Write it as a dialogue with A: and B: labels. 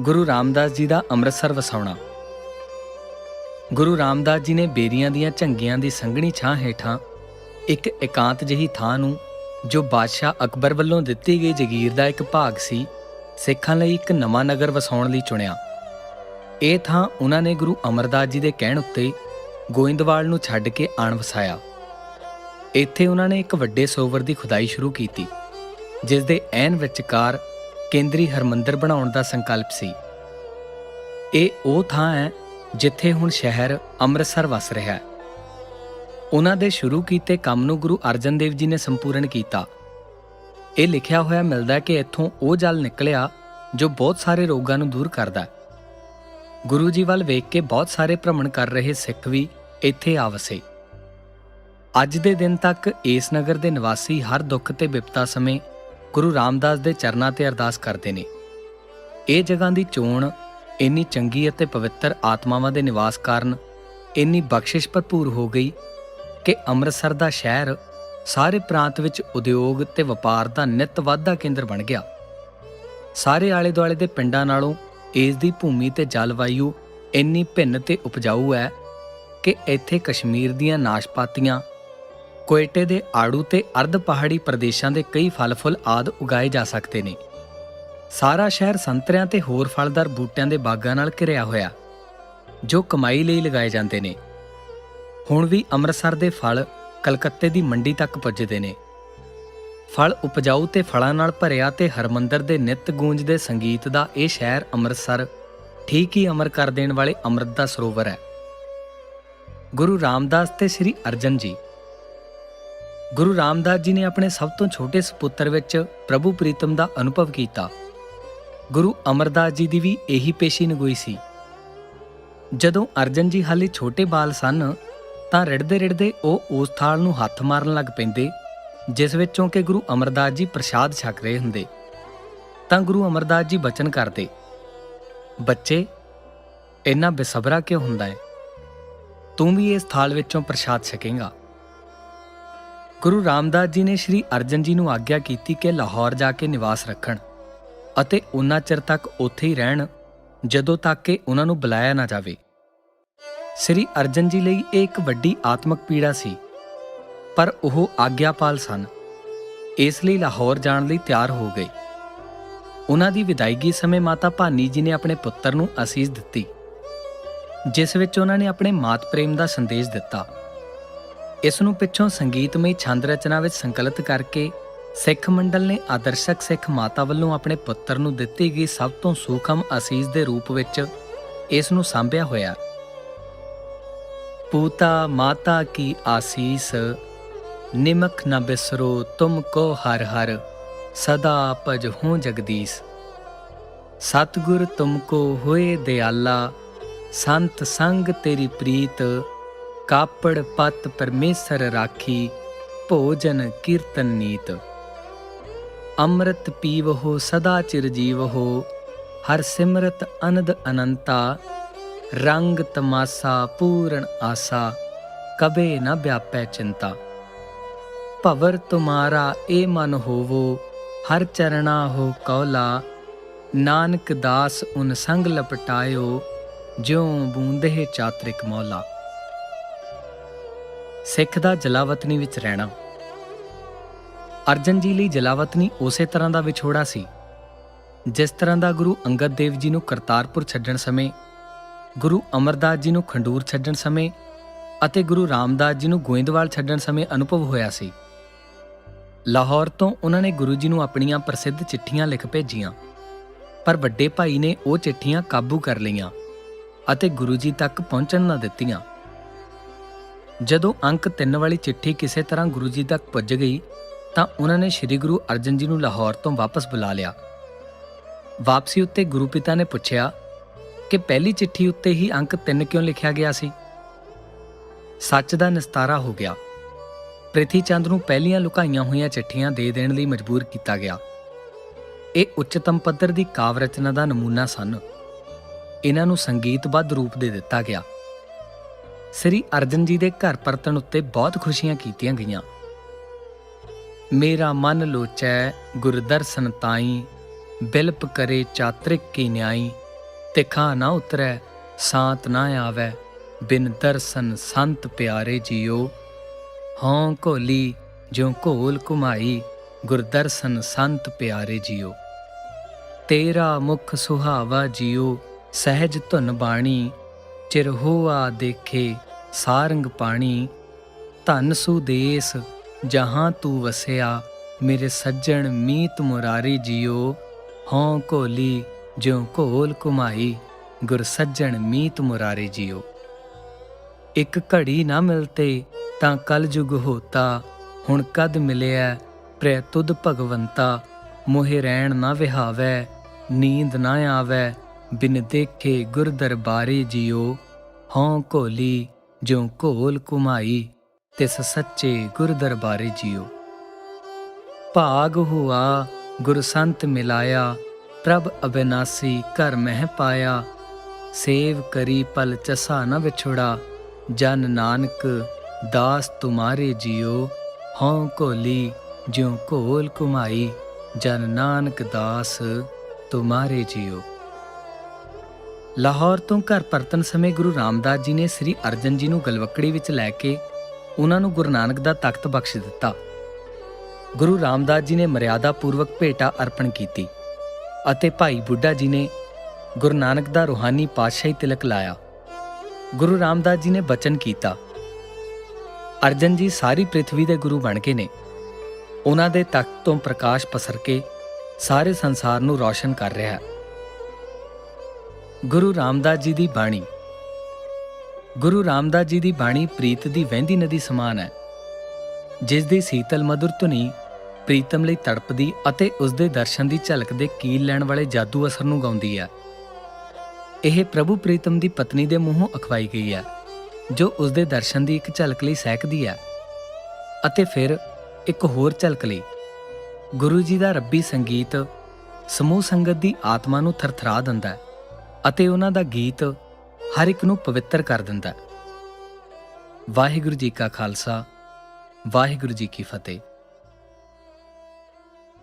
A: ਗੁਰੂ ਰਾਮਦਾਸ ਜੀ ਦਾ ਅੰਮ੍ਰਿਤਸਰ ਵਸਾਉਣਾ। ਗੁਰੂ ਰਾਮਦਾਸ ਜੀ ਨੇ ਬੇਰੀਆਂ ਦੀਆਂ ਝੰਗੀਆਂ ਦੀ ਸੰਘਣੀ ਛਾਂ ਹੇਠਾਂ ਇੱਕ ਇਕਾਂਤ ਜਿਹੀ ਥਾਂ ਨੂੰ, ਜੋ ਬਾਦਸ਼ਾਹ ਅਕਬਰ ਵੱਲੋਂ ਦਿੱਤੀ ਗਈ ਜ਼ਗੀਰ ਦਾ ਇੱਕ ਭਾਗ ਸੀ, ਸਿੱਖਾਂ ਲਈ ਇੱਕ ਨਵਾਂ ਨਗਰ ਵਸਾਉਣ ਲਈ ਚੁਣਿਆ। ਇਹ ਥਾਂ ਉਹਨਾਂ ਨੇ ਗੁਰੂ ਅਮਰਦਾਸ ਜੀ ਦੇ ਕਹਿਣ ਉੱਤੇ ਗੋਇੰਦਵਾਲ ਨੂੰ ਛੱਡ ਕੇ ਆਣ ਵਸਾਇਆ। ਇੱਥੇ ਉਹਨਾਂ ਨੇ ਇੱਕ ਵੱਡੇ ਸਰੋਵਰ ਦੀ ਖੁਦਾਈ ਸ਼ੁਰੂ ਕੀਤੀ ਜਿਸ ਦੇ ਐਨ ਵਿਚਕਾਰ ਕੇਂਦਰੀ ਹਰਮੰਦਰ ਬਣਾਉਣ ਦਾ ਸੰਕਲਪ ਸੀ। ਇਹ ਉਹ ਥਾਂ ਹੈ ਜਿੱਥੇ ਹੁਣ ਸ਼ਹਿਰ ਅੰਮ੍ਰਿਤਸਰ ਵਸ ਰਿਹਾ ਹੈ। ਉਹਨਾਂ ਦੇ ਸ਼ੁਰੂ ਕੀਤੇ ਕੰਮ ਨੂੰ ਗੁਰੂ ਅਰਜਨ ਦੇਵ ਜੀ ਨੇ ਸੰਪੂਰਨ ਕੀਤਾ। ਇਹ ਲਿਖਿਆ ਹੋਇਆ ਮਿਲਦਾ ਕਿ ਇੱਥੋਂ ਉਹ ਜਲ ਨਿਕਲਿਆ ਜੋ ਬਹੁਤ ਸਾਰੇ ਰੋਗਾਂ ਨੂੰ ਦੂਰ ਕਰਦਾ ਗੁਰੂ ਜੀ ਵੱਲ ਵੇਖ ਕੇ ਬਹੁਤ ਸਾਰੇ ਭ੍ਰਮਣ ਕਰ ਰਹੇ ਸਿੱਖ ਵੀ ਇੱਥੇ ਆ ਵਸੇ ਅੱਜ ਦੇ ਦਿਨ ਤੱਕ ਇਸ ਨਗਰ ਦੇ ਨਿਵਾਸੀ ਹਰ ਦੁੱਖ ਤੇ ਵਿਪਤਾ ਸਮੇਂ ਗੁਰੂ ਰਾਮਦਾਸ ਦੇ ਚਰਨਾਂ ਤੇ ਅਰਦਾਸ ਕਰਦੇ ਨੇ। ਇਹ ਜਗ੍ਹਾ ਦੀ ਚੋਣ, ਇੰਨੀ ਚੰਗੀ ਅਤੇ ਪਵਿੱਤਰ ਆਤਮਾਵਾਂ ਦੇ ਨਿਵਾਸ ਕਾਰਨ ਇੰਨੀ ਬਖਸ਼ਿਸ਼ ਭਰਪੂਰ ਹੋ ਗਈ ਕਿ ਅੰਮ੍ਰਿਤਸਰ ਦਾ ਸ਼ਹਿਰ ਸਾਰੇ ਪ੍ਰਾਂਤ ਵਿੱਚ ਉਦਯੋਗ ਤੇ ਵਪਾਰ ਦਾ ਨਿਤ ਵਾਧਾ ਕੇਂਦਰ ਬਣ ਗਿਆ। ਸਾਰੇ ਆਲੇ ਦੁਆਲੇ ਦੇ ਪਿੰਡਾਂ ਨਾਲੋਂ ਇਸ ਦੀ ਭੂਮੀ ਤੇ ਜਲਵਾਯੂ ਇੰਨੀ ਭਿੰਨ ਤੇ ਉਪਜਾਊ ਹੈ ਕਿ ਇੱਥੇ ਕਸ਼ਮੀਰ ਦੀਆਂ ਨਾਸ਼ਪਾਤੀਆਂ ਕੋਇਟੇ ਦੇ ਆੜੂ ਤੇ ਅਰਧ ਪਹਾੜੀ ਪ੍ਰਦੇਸ਼ਾਂ ਦੇ ਕਈ ਫਲ-ਫੁੱਲ ਆਦ ਉਗਾਏ ਜਾ ਸਕਦੇ ਨੇ। ਸਾਰਾ ਸ਼ਹਿਰ ਸੰਤਰਿਆਂ ਤੇ ਹੋਰ ਫਲਦਾਰ ਬੂਟਿਆਂ ਦੇ ਬਾਗਾਂ ਨਾਲ ਘਿਰਿਆ ਹੋਇਆ, ਜੋ ਕਮਾਈ ਲਈ ਲਗਾਏ ਜਾਂਦੇ ਨੇ। ਹੁਣ ਵੀ ਅੰਮ੍ਰਿਤਸਰ ਦੇ ਫਲ ਕਲਕੱਤੇ ਦੀ ਮੰਡੀ ਤੱਕ ਪੁੱਜਦੇ ਨੇ। ਫਲ ਉਪਜਾਊ ਤੇ ਫਲਾਂ ਨਾਲ ਭਰਿਆ ਤੇ ਹਰਮੰਦਰ ਦੇ ਨਿਤ ਗੂੰਜਦੇ ਸੰਗੀਤ ਦਾ ਇਹ ਸ਼ਹਿਰ ਅੰਮ੍ਰਿਤਸਰ ਠੀਕ ਹੀ ਅਮਰ ਕਰ ਦੇਣ ਵਾਲੇ ਅੰਮ੍ਰਿਤ ਦਾ ਸਰੋਵਰ ਹੈ। ਗੁਰੂ ਰਾਮਦਾਸ ਤੇ ਸ੍ਰੀ ਅਰਜਨ ਜੀ ਗੁਰੂ ਰਾਮਦਾਸ ਜੀ ਨੇ ਆਪਣੇ ਸਭ ਤੋਂ ਛੋਟੇ ਸੁਪੁੱਤਰ ਵਿੱਚ ਪ੍ਰਭੂ ਪ੍ਰੀਤਮ ਦਾ ਅਨੁਭਵ ਕੀਤਾ। ਗੁਰੂ ਅਮਰਦਾਸ ਜੀ ਦੀ ਵੀ ਇਹੀ ਪੇਸ਼ੀ ਨਗੋਈ ਸੀ। ਜਦੋਂ ਅਰਜਨ ਜੀ ਹਾਲੇ ਛੋਟੇ ਬਾਲ ਸਨ, ਤਾਂ ਰਿੜਦੇ ਰਿੜਦੇ ਉਹ ਉਸ ਥਾਲ ਨੂੰ ਹੱਥ ਮਾਰਨ ਲੱਗ ਪੈਂਦੇ, ਜਿਸ ਵਿੱਚੋਂ ਕਿ ਗੁਰੂ ਅਮਰਦਾਸ ਜੀ ਪ੍ਰਸ਼ਾਦ ਛਕ ਰਹੇ ਹੁੰਦੇ। ਤਾਂ ਗੁਰੂ ਅਮਰਦਾਸ ਜੀ ਬਚਨ ਕਰਦੇ, ਬੱਚੇ, ਇੰਨਾ ਬੇਸਬਰਾ ਕਿਉਂ ਹੁੰਦਾ ਹੈ ਤੂੰ ਵੀ ਇਸ ਥਾਲ ਵਿੱਚੋਂ ਪ੍ਰਸ਼ਾਦ ਛਕੇਂਗਾ। ਗੁਰੂ ਰਾਮਦਾਸ ਜੀ ਨੇ ਸ੍ਰੀ ਅਰਜਨ ਜੀ ਨੂੰ ਆਗਿਆ ਕੀਤੀ ਕਿ ਲਾਹੌਰ ਜਾ ਕੇ ਨਿਵਾਸ ਰੱਖਣ ਅਤੇ ਉਨਾ ਚਿਰ ਤੱਕ ਉੱਥੇ ਹੀ ਰਹਿਣ, ਜਦੋਂ ਤੱਕ ਕਿ ਉਹਨਾਂ ਨੂੰ ਬੁਲਾਇਆ ਨਾ ਜਾਵੇ। ਸ੍ਰੀ ਅਰਜਨ ਜੀ ਲਈ ਇਹ ਇੱਕ ਵੱਡੀ ਆਤਮਿਕ ਪੀੜਾ ਸੀ, ਪਰ ਉਹ ਆਗਿਆਪਾਲ ਸਨ। ਇਸ ਲਈ ਲਾਹੌਰ ਜਾਣ ਲਈ ਤਿਆਰ ਹੋ ਗਏ। ਉਹਨਾਂ ਦੀ ਵਿਦਾਇਗੀ ਸਮੇਂ ਮਾਤਾ ਭਾਨੀ ਜੀ ਨੇ ਆਪਣੇ ਪੁੱਤਰ ਨੂੰ ਅਸੀਸ ਦਿੱਤੀ, ਜਿਸ ਵਿੱਚ ਉਹਨਾਂ ਨੇ ਆਪਣੇ ਮਾਤ ਪ੍ਰੇਮ ਦਾ ਸੰਦੇਸ਼ ਦਿੱਤਾ। ਇਸ ਨੂੰ ਪਿੱਛੋਂ ਸੰਗੀਤਮਈ ਛੰਦ ਰਚਨਾ ਵਿੱਚ ਸੰਕਲਿਤ ਕਰਕੇ ਸਿੱਖ ਮੰਡਲ ਨੇ ਆਦਰਸ਼ਕ ਸਿੱਖ ਮਾਤਾ ਵੱਲੋਂ ਆਪਣੇ ਪੁੱਤਰ ਨੂੰ ਦਿੱਤੀ ਗਈ ਸਭ ਤੋਂ ਸੂਖਮ ਅਸੀਸ ਦੇ ਰੂਪ ਵਿੱਚ ਇਸ ਨੂੰ ਸਾਂਭਿਆ ਹੋਇਆ। ਪੂਤਾ ਮਾਤਾ ਕੀ ਆਸੀਸ, ਨਿਮਕ ਨ ਬਿਸਰੋ ਤੁਮ ਕੋ ਹਰ ਹਰ, ਸਦਾ ਭਜ ਹੂੰ ਜਗਦੀਸ਼। ਸਤਿਗੁਰ ਤੁਮ ਕੋ ਹੋਏ ਦਿਆਲਾ, ਸੰਤ ਸੰਗ ਤੇਰੀ ਪ੍ਰੀਤ ਕਾਪੜ ਪਤ ਪਰਮੇਸ਼ਰ ਰਾਖੀ, ਭੋਜਨ ਕੀਰਤਨ ਨੀਤ। ਅੰਮ੍ਰਿਤ ਪੀਵਹੋ, ਸਦਾ ਚਿਰ ਜੀਵਹੋ, ਹਰ ਸਿਮਰਤ ਅਨੰਦ ਅਨੰਤਾ, ਰੰਗ ਤਮਾਸਾ ਪੂਰਨ ਆਸਾ, ਕਬੇ ਨ ਵਿਆਪੈ ਚਿੰਤਾ। ਭਵਰ ਤੁਮਾਰਾ ਏ ਮਨ ਹੋਵੋ, ਹਰ ਚਰਣਾ ਹੋ ਕੌਲਾ, ਨਾਨਕ ਦਾਸ ਉਨ ਸੰਗ ਲਪਟਾਇਓ, ਜਿਉ ਬੂੰਦੇ ਚਾਤ੍ਰਿਕ ਮੌਲਾ। ਸਿੱਖ ਦਾ ਜਲਾਵਤਨੀ ਵਿੱਚ ਰਹਿਣਾ। ਅਰਜਨ ਜੀ ਲਈ ਜਲਾਵਤਨੀ ਉਸੇ ਤਰ੍ਹਾਂ ਦਾ ਵਿਛੋੜਾ ਸੀ, ਜਿਸ ਤਰ੍ਹਾਂ ਦਾ ਗੁਰੂ ਅੰਗਦ ਦੇਵ ਜੀ ਨੂੰ ਕਰਤਾਰਪੁਰ ਛੱਡਣ ਸਮੇਂ, ਗੁਰੂ ਅਮਰਦਾਸ ਜੀ ਨੂੰ ਖੰਡੂਰ ਛੱਡਣ ਸਮੇਂ ਅਤੇ ਗੁਰੂ ਰਾਮਦਾਸ ਜੀ ਨੂੰ ਗੋਇੰਦਵਾਲ ਛੱਡਣ ਸਮੇਂ ਅਨੁਭਵ ਹੋਇਆ ਸੀ। ਲਾਹੌਰ ਤੋਂ ਉਹਨਾਂ ਨੇ ਗੁਰੂ ਜੀ ਨੂੰ ਆਪਣੀਆਂ ਪ੍ਰਸਿੱਧ ਚਿੱਠੀਆਂ ਲਿਖ ਭੇਜੀਆਂ, ਪਰ ਵੱਡੇ ਭਾਈ ਨੇ ਉਹ ਚਿੱਠੀਆਂ ਕਾਬੂ ਕਰ ਲਈਆਂ ਅਤੇ ਗੁਰੂ ਜੀ ਤੱਕ ਪਹੁੰਚਣ ਨਾ ਦਿੱਤੀਆਂ। ਜਦੋਂ ਅੰਕ 3 ਵਾਲੀ ਚਿੱਠੀ ਕਿਸੇ ਤਰ੍ਹਾਂ ਗੁਰੂ ਜੀ ਤੱਕ ਪੁੱਜ ਗਈ, ਤਾਂ ਉਹਨਾਂ ਨੇ ਸ੍ਰੀ ਗੁਰੂ ਅਰਜਨ ਜੀ ਨੂੰ ਲਾਹੌਰ ਤੋਂ ਵਾਪਸ ਬੁਲਾ ਲਿਆ। ਵਾਪਸੀ ਉੱਤੇ ਗੁਰੂ ਪਿਤਾ ਨੇ ਪੁੱਛਿਆ ਕਿ ਪਹਿਲੀ ਚਿੱਠੀ ਉੱਤੇ ਹੀ ਅੰਕ 3 ਕਿਉਂ ਲਿਖਿਆ ਗਿਆ ਸੀ? ਸੱਚ ਦਾ ਨਿਸਤਾਰਾ ਹੋ ਗਿਆ। ਪ੍ਰਿਥੀ ਚੰਦ ਨੂੰ ਪਹਿਲੀਆਂ ਲੁਕਾਈਆਂ ਹੋਈਆਂ ਚਿੱਠੀਆਂ ਦੇ ਦੇਣ ਲਈ ਮਜਬੂਰ ਕੀਤਾ ਗਿਆ। ਇਹ ਉੱਚਤਮ ਪੱਧਰ ਦੀ ਕਾਵ ਰਚਨਾ ਦਾ ਨਮੂਨਾ ਸਨ। ਇਹਨਾਂ ਨੂੰ ਸੰਗੀਤਬੱਧ ਰੂਪ ਦੇ ਦਿੱਤਾ ਗਿਆ। ਸ੍ਰੀ ਅਰਜਨ ਜੀ ਦੇ ਘਰ ਪਰਤਣ ਉੱਤੇ ਬਹੁਤ ਖੁਸ਼ੀਆਂ ਕੀਤੀਆਂ ਗਈਆਂ। ਮੇਰਾ ਮਨ ਲੋਚੈ, ਗੁਰਦਰਸ਼ਨ ਤਾਈ, ਬਿਲਪ ਕਰੇ ਚਾਤ੍ਰਿਕ ਕੀ ਨਿਆਈ, ਤਿਖਾ ਨਾ ਉਤਰੈ, ਸਾਤ ਨਾ ਆਵੈ, ਬਿਨ ਦਰਸ਼ਨ ਸੰਤ ਪਿਆਰੇ ਜੀਓ। ਹਉ ਘੋਲੀ, ਜਿਉ ਘੋਲ ਕੁਮਾਈ ਗੁਰਦਰਸ਼ਨ ਸੰਤ ਪਿਆਰੇ ਜੀਓ। ਤੇਰਾ ਮੁਖ ਸੁਹਾਵਾ ਜੀਓ, ਸਹਿਜ ਧੁਨ ਬਾਣੀ ਚਿਰ ਹੋਆ ਦੇਖੇ ਸਾਰੰਗ ਪਾਣੀ। ਧਨ ਸੁਦੇਸ ਜਹਾਂ ਤੂੰ ਵਸਿਆ, ਮੇਰੇ ਸੱਜਣ ਮੀਤ ਮੁਰਾਰੀ ਜੀਓ। ਹਉ ਘੋਲੀ ਜਿਉ ਘੋਲ ਕੁਮਾਈ ਗੁਰ ਸੱਜਣ ਮੀਤ ਮੁਰਾਰੀ ਜੀਓ। ਇੱਕ ਘੜੀ ਨਾ ਮਿਲਤੇ ਤਾਂ ਕਲ ਜੁਗ ਹੋਤਾ, ਹੁਣ ਕਦ ਮਿਲਿਆ ਪ੍ਰੈ ਤੁਧ ਭਗਵੰਤਾ। ਮੋਹਿ ਰਹਿਣ ਨਾ ਵਿਹਾਵੈ, ਨੀਂਦ ਨਾ ਆਵੈ ਬਿਨ ਦੇਖੇ ਗੁਰ ਦਰਬਾਰੇ ਜੀਓ, ਹਉ ਘੋਲੀ ਜਿਉ ਘੋਲ ਕੁਮਾਈ, ਤਿਸ ਸੱਚੇ ਗੁਰ ਦਰਬਾਰੇ ਜੀਓ। ਭਾਗ ਹੁਆ, ਗੁਰ ਸੰਤ ਮਿਲਾਇਆ, ਪ੍ਰਭ ਅਬਿਨਾਸੀ ਘਰ ਮਹਿ ਪਾਇਆ, ਸੇਵ ਕਰੀ ਪਲ ਚਸਾ ਨ ਵਿਛੜਾ, ਜਨ ਨਾਨਕ ਦਾਸ ਤੁਮਾਰੇ ਜੀਓ, ਹਉ ਘੋਲੀ ਜਿਉ ਘੋਲ ਕੁਮਾਈ, ਜਨ ਨਾਨਕ ਦਾਸ ਤੁਮਾਰੇ ਜੀਓ। ਲਾਹੌਰ ਤੋਂ ਘਰ ਪਰਤਣ ਸਮੇਂ ਗੁਰੂ ਰਾਮਦਾਸ ਜੀ ਨੇ ਸ੍ਰੀ ਅਰਜਨ ਜੀ ਨੂੰ ਗਲਵਕੜੀ ਵਿੱਚ ਲੈ ਕੇ ਉਹਨਾਂ ਨੂੰ ਗੁਰੂ ਨਾਨਕ ਦਾ ਤਖਤ ਬਖਸ਼ ਦਿੱਤਾ। ਗੁਰੂ ਰਾਮਦਾਸ ਜੀ ਨੇ ਮਰਿਆਦਾ ਪੂਰਵਕ ਭੇਟਾ ਅਰਪਣ ਕੀਤੀ ਅਤੇ ਭਾਈ ਬੁੱਢਾ ਜੀ ਨੇ ਗੁਰੂ ਨਾਨਕ ਦਾ ਰੂਹਾਨੀ ਪਾਤਸ਼ਾਹੀ ਤਿਲਕ ਲਾਇਆ। ਗੁਰੂ ਰਾਮਦਾਸ ਜੀ ਨੇ ਬਚਨ ਕੀਤਾ, ਅਰਜਨ ਜੀ ਸਾਰੀ ਪ੍ਰithvi ਦੇ ਗੁਰੂ ਬਣ ਕੇ ਨੇ। ਉਹਨਾਂ ਦੇ ਤਖਤ ਤੋਂ ਪ੍ਰਕਾਸ਼ ਪਸਰ ਕੇ ਸਾਰੇ ਸੰਸਾਰ ਨੂੰ ਰੌਸ਼ਨ ਕਰ ਰਿਹਾ ਹੈ। ਗੁਰੂ ਰਾਮਦਾਸ ਜੀ ਦੀ ਬਾਣੀ। ਗੁਰੂ ਰਾਮਦਾਸ ਜੀ ਦੀ ਬਾਣੀ ਪ੍ਰੀਤ ਦੀ ਵਹਿੰਦੀ ਨਦੀ ਸਮਾਨ ਹੈ, ਜਿਸ ਦੀ ਸੀਤਲ ਮధుਰ ਧੁਨੀ ਪ੍ਰੀਤਮ ਲਈ ਤੜਪਦੀ ਅਤੇ ਉਸ ਦੇ ਦਰਸ਼ਨ ਦੀ ਝਲਕ ਦੇ ਕੀਲ ਲੈਣ ਵਾਲੇ ਜਾਦੂ ਅਸਰ ਨੂੰ ਗਾਉਂਦੀ ਹੈ। ਇਹ ਪ੍ਰਭੂ ਪ੍ਰੀਤਮ ਦੀ ਪਤਨੀ ਦੇ ਮੂੰਹੋਂ ਅਖਵਾਈ ਗਈ ਹੈ, ਜੋ ਉਸ ਦੇ ਦਰਸ਼ਨ ਦੀ ਇੱਕ ਝਲਕ ਲਈ ਸਹਿਕਦੀ ਹੈ ਅਤੇ ਫਿਰ ਇੱਕ ਹੋਰ ਝਲਕ ਲਈ ਗੁਰੂ ਜੀ ਦਾ ਰੱਬੀ ਸੰਗੀਤ ਸਮੂਹ ਸੰਗਤ ਦੀ ਆਤਮਾ ਨੂੰ ਥਰਥਰਾ ਦਿੰਦਾ ਹੈ। ਅਤੇ ਉਹਨਾਂ ਦਾ ਗੀਤ ਹਰ ਇੱਕ ਨੂੰ ਪਵਿੱਤਰ ਕਰ ਦਿੰਦਾ ਵਾਹਿਗੁਰੂ ਜੀ ਕਾ ਖਾਲਸਾ, ਵਾਹਿਗੁਰੂ ਜੀ ਕੀ ਫਤਿਹ।